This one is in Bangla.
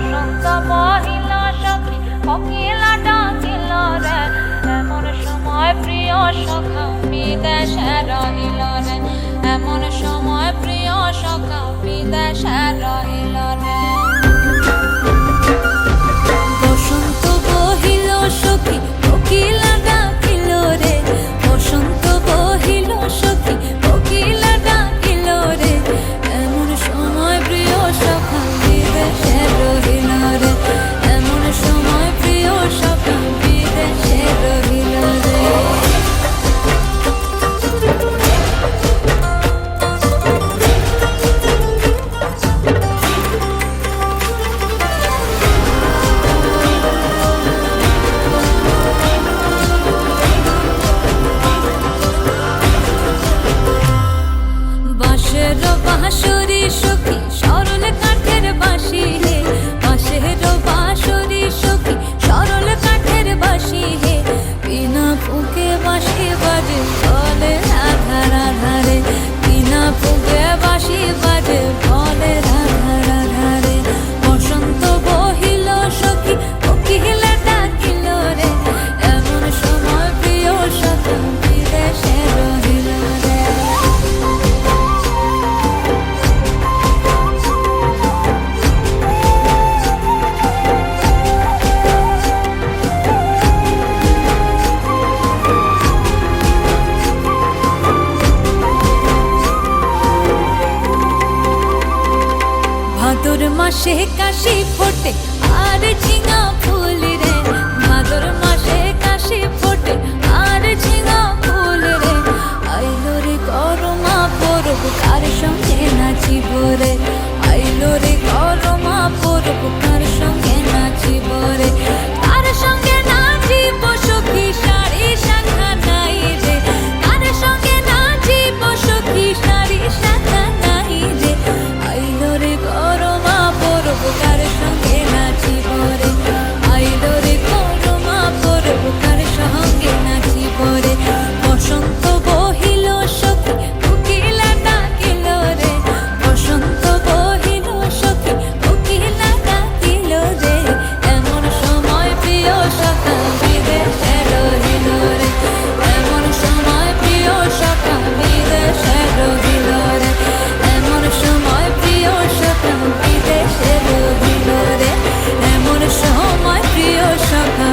বসন্ত পহিলা সখী কোকিলা ডাকিল রে, এমন সময় প্রিয় সখা বিদেশে রহিল রে। এমন সময় প্রিয় সখা বিদেশে বাঁশের বাঁশরি সখী সরল কাঠের বাঁশি হে। বাঁশের বাঁশরি মাগর মাসে কাশি ফোটে। আর ঝিঙা ফুল রে মাগর মাসে কাশি ফোটে। আর Shaka.